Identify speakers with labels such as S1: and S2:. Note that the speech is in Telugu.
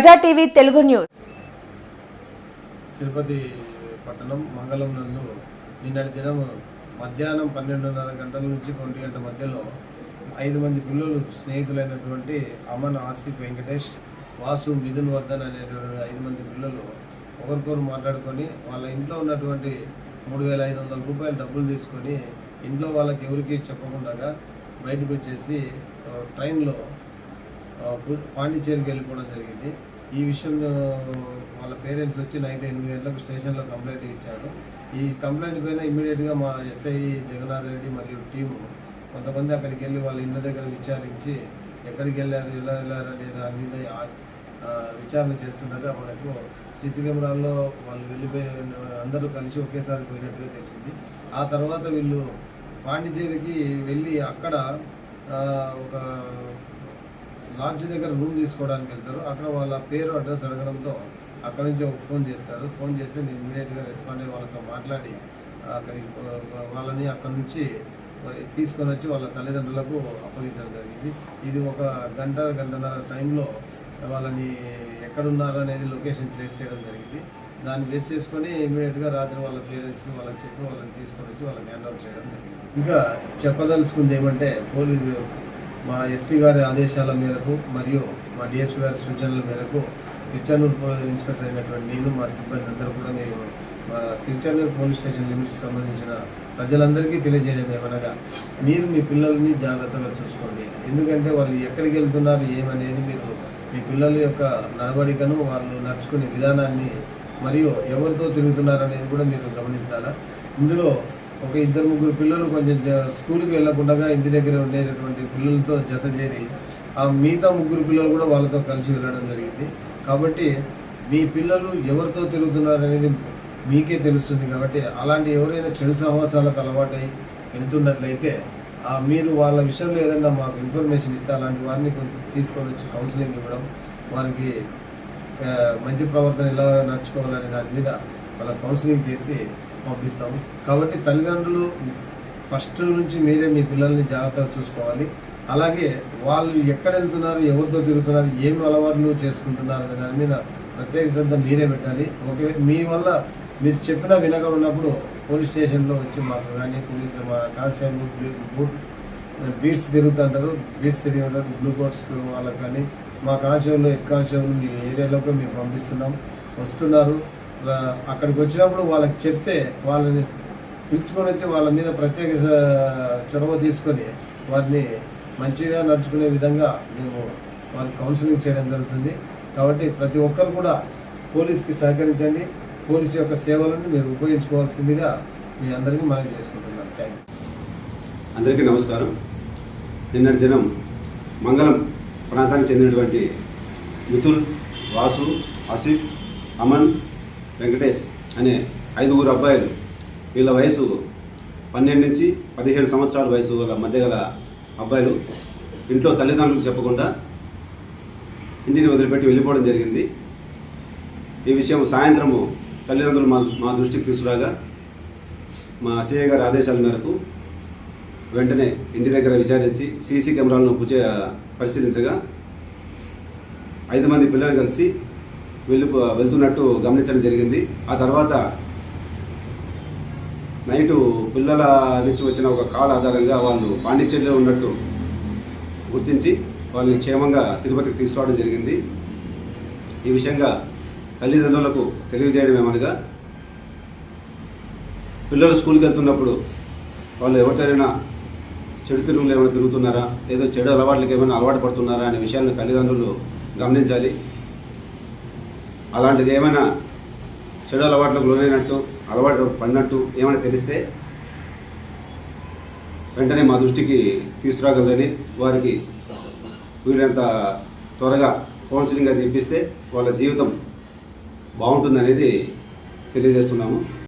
S1: ప్రజా టీవీ తెలుగు న్యూస్.
S2: తిరుపతి పట్టణం మంగళం నందు నిన్నటి దినం మధ్యాహ్నం పన్నెండున్నర గంటల నుంచి ఒంటి గంట మధ్యలో ఐదు మంది పిల్లలు స్నేహితులైనటువంటి అమన్ ఆసిఫ్ వెంకటేష్ వాసు మిథున్ వర్ధన్ అనేటువంటి ఐదు మంది పిల్లలు ఒకరికొకరు మాట్లాడుకొని వాళ్ళ ఇంట్లో ఉన్నటువంటి మూడు వేల ఐదు వందల రూపాయలు డబ్బులు తీసుకొని ఇంట్లో వాళ్ళకి ఎవరికి చెప్పకుండా బయటకు వచ్చేసి ట్రైన్లో పాండిచ్చేరికి వెళ్ళిపోవడం జరిగింది. ఈ విషయం వాళ్ళ పేరెంట్స్ వచ్చి నైట్ ఎనిమిది గంటలకు స్టేషన్లో కంప్లైంట్ ఇచ్చారు. ఈ కంప్లైంట్ పైన ఇమ్మీడియట్గా మా ఎస్ఐ జగన్నాథ్ రెడ్డి మరియు టీము కొంతమంది అక్కడికి వెళ్ళి వాళ్ళ ఇంటి దగ్గర విచారించి ఎక్కడికి వెళ్ళారు ఎలా వెళ్ళారు అనే దాని మీద విచారణ చేస్తుండగా మనకు సీసీ కెమెరాల్లో వాళ్ళు వెళ్ళిపోయి అందరూ కలిసి ఒకేసారి పోయినట్టుగా తెలిసింది. ఆ తర్వాత వీళ్ళు పాండిచేరికి వెళ్ళి అక్కడ ఒక లాడ్జ్ దగ్గర రూమ్ తీసుకోవడానికి వెళ్తారు. అక్కడ వాళ్ళ పేరు అడ్రస్ అడగడంతో అక్కడ నుంచి ఒక ఫోన్ చేస్తారు. ఫోన్ చేస్తే నేను ఇమీడియట్గా రెస్పాండ్ అయ్యి వాళ్ళతో మాట్లాడి అక్కడికి వాళ్ళని అక్కడ నుంచి తీసుకొని వచ్చి వాళ్ళ తల్లిదండ్రులకు అప్పగించడం జరిగింది. ఇది ఒక గంట గంటన్నర టైంలో వాళ్ళని ఎక్కడున్నారు అనేది లొకేషన్ ట్రేస్ చేయడం జరిగింది. దాన్ని బేస్ చేసుకొని ఇమీడియట్గా రాత్రి వాళ్ళ పేరెంట్స్ని వాళ్ళకి చెప్పి వాళ్ళని తీసుకొని వచ్చి వాళ్ళకి హ్యాండ్ అవుట్ చేయడం జరిగింది. ఇంకా చెప్పదలుచుకుంది ఏమంటే పోలీసు మా ఎస్పీ గారి ఆదేశాల మేరకు మరియు మా డిఎస్పీ గారి సూచనల మేరకు తిరుచానూరు పోలీస్ ఇన్స్పెక్టర్ అయినటువంటి నేను మా సిబ్బంది అందరూ కూడా మేము మా తిరుచానూరు పోలీస్ స్టేషన్ లిమిట్స్ సంబంధించిన ప్రజలందరికీ తెలియజేయడం ఏమనగా మీరు మీ పిల్లల్ని జాగ్రత్తగా చూసుకోండి. ఎందుకంటే వాళ్ళు ఎక్కడికి వెళ్తున్నారు ఏమనేది మీరు మీ పిల్లల యొక్క నడవడికను వాళ్ళు నడుచుకునే విధానాన్ని మరియు ఎవరితో తిరుగుతున్నారు అనేది కూడా మీరు గమనించాలా? ఇందులో ఒక ఇద్దరు ముగ్గురు పిల్లలు కొంచెం స్కూల్కి వెళ్ళకుండా ఇంటి దగ్గర ఉండేటటువంటి పిల్లలతో జత చేరి ఆ మిగతా ముగ్గురు పిల్లలు కూడా వాళ్ళతో కలిసి వెళ్ళడం జరిగింది. కాబట్టి మీ పిల్లలు ఎవరితో తిరుగుతున్నారు అనేది మీకే తెలుస్తుంది. కాబట్టి అలాంటి ఎవరైనా చెడు సహవాసాలకు అలవాటై వెళ్తున్నట్లయితే ఆ మీరు వాళ్ళ విషయంలో ఏదైనా మాకు ఇన్ఫర్మేషన్ ఇస్తే అలాంటి వారిని కొంచెం తీసుకొని వచ్చి కౌన్సిలింగ్ ఇవ్వడం వారికి మంచి ప్రవర్తన ఎలా నడుచుకోవాలనే దాని మీద వాళ్ళ కౌన్సిలింగ్ చేసి పంపిస్తాము. కాబట్టి తల్లిదండ్రులు ఫస్ట్ నుంచి మీరే మీ పిల్లల్ని జాగ్రత్తగా చూసుకోవాలి. అలాగే వాళ్ళు ఎక్కడ వెళ్తున్నారు ఎవరితో తిరుగుతున్నారు ఏమి అలవాట్లు చేసుకుంటున్నారు అనే దాని మీద ప్రత్యేక శ్రద్ధ మీరే పెట్టాలి. ఓకే మీ వల్ల మీరు చెప్పినా వినక ఉన్నప్పుడు పోలీస్ స్టేషన్లో వచ్చి మాకు కానీ పోలీస్ మా కానిస్టేబుల్ బూట్ బీట్స్ తిరుగుతుంటారు. బీట్స్ తిరిగి బ్లూ కోట్స్ వాళ్ళకి కానీ మా కానిస్టేబుల్ హెడ్ కానిస్టేబుల్ మీ ఏరియాలోకి మేము పంపిస్తున్నాం. వస్తున్నారు. అక్కడికి వచ్చినప్పుడు వాళ్ళకి చెప్తే వాళ్ళని పిలుచుకొని వచ్చి వాళ్ళ మీద ప్రత్యేక చొరవ తీసుకొని వారిని మంచిగా నడుచుకునే విధంగా మేము వాళ్ళకి కౌన్సిలింగ్ చేయడం జరుగుతుంది. కాబట్టి ప్రతి ఒక్కరు కూడా పోలీస్కి సహకరించండి. పోలీస్ యొక్క సేవలను మీరు ఉపయోగించుకోవాల్సిందిగా మీ అందరికీ మనం చేసుకుంటున్నాను థ్యాంక్ యూ.
S3: అందరికీ నమస్కారం. నిన్నటి దినం మంగళం ప్రాంతానికి చెందినటువంటి మిథుల్ వాసు ఆసిఫ్ అమన్ వెంకటేష్ అనే ఐదుగురు అబ్బాయిలు. వీళ్ళ వయసు పన్నెండు నుంచి పదిహేడు సంవత్సరాల వయసు గల మధ్య గల అబ్బాయిలు. ఇంట్లో తల్లిదండ్రులకు చెప్పకుండా ఇంటిని వదిలిపెట్టి వెళ్ళిపోవడం జరిగింది. ఈ విషయం సాయంత్రము తల్లిదండ్రులు మా మా దృష్టికి తీసుకురాగా మా అసయ్య గారి ఆదేశాల మేరకు వెంటనే ఇంటి దగ్గర విచారించి సీసీ కెమెరాలను పూజ పరిశీలించగా ఐదు మంది పిల్లలు కలిసి వెళ్ళి వెళ్తున్నట్టు గమనించడం జరిగింది. ఆ తర్వాత నైటు పిల్లల నుంచి వచ్చిన ఒక కాల్ ఆధారంగా వాళ్ళు పాండిచ్చేరిలో ఉన్నట్టు గుర్తించి వాళ్ళని క్షేమంగా తిరుపతికి తీసుకురావడం జరిగింది. ఈ విషయంగా తల్లిదండ్రులకు తెలియజేయడం ఏమనగా పిల్లలు స్కూల్కి వెళ్తున్నప్పుడు వాళ్ళు ఎవరితోనైనా చెడు తిరుగులు ఏమైనా తిరుగుతున్నారా? ఏదో చెడు అలవాట్లకి ఏమైనా అలవాటు పడుతున్నారా అనే విషయాలను తల్లిదండ్రులు గమనించాలి. అలాంటిది ఏమైనా చెడు అలవాట్లకు లోనైనట్టు అలవాటు పడినట్టు ఏమైనా తెలిస్తే వెంటనే మా దృష్టికి తీసుకురాగలని వారికి వీళ్ళంత త్వరగా కౌన్సిలింగ్ అది ఇప్పిస్తే వాళ్ళ జీవితం బాగుంటుందనేది తెలియజేస్తున్నాము.